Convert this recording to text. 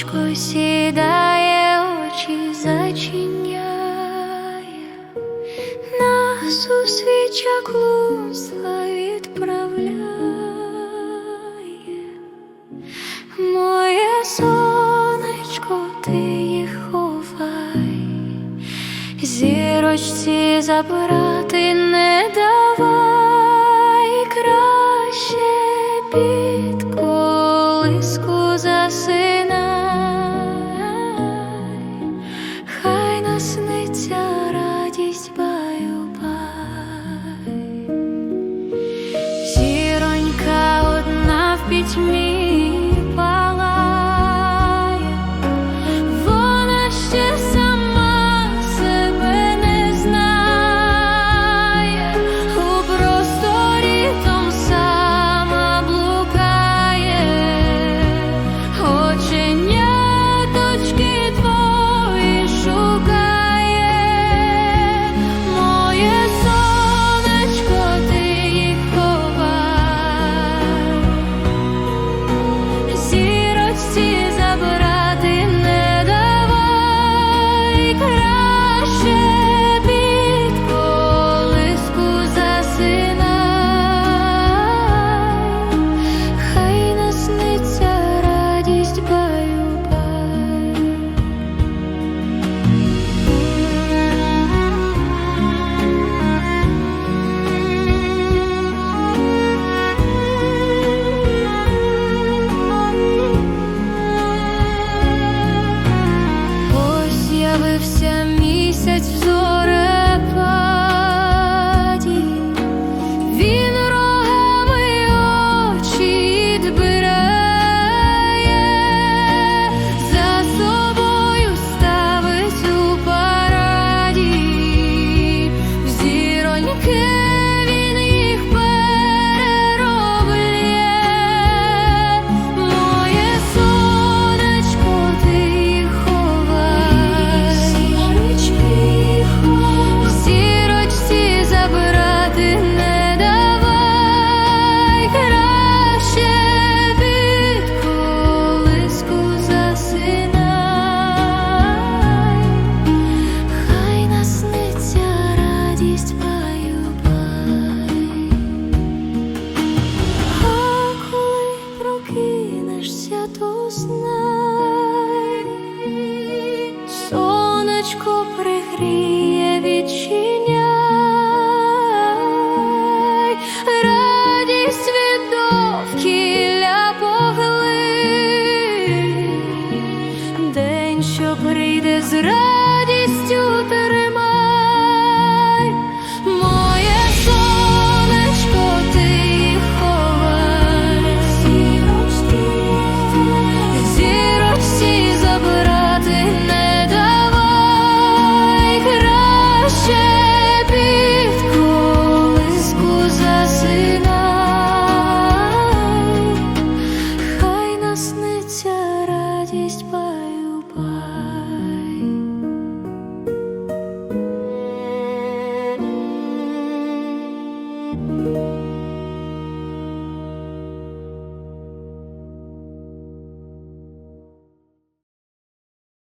сонечко сідає, очі зачиняє, нас у свічок лусла відправляє, моє сонечко, ти їх ховай, зірочці забрати не давай. В пітьмі палає, вона ще сама себе не оченяточки твої sete tesouro. Сонечко пригріє, відчиняй, радість від довкілля погли, день, що прийде зранку.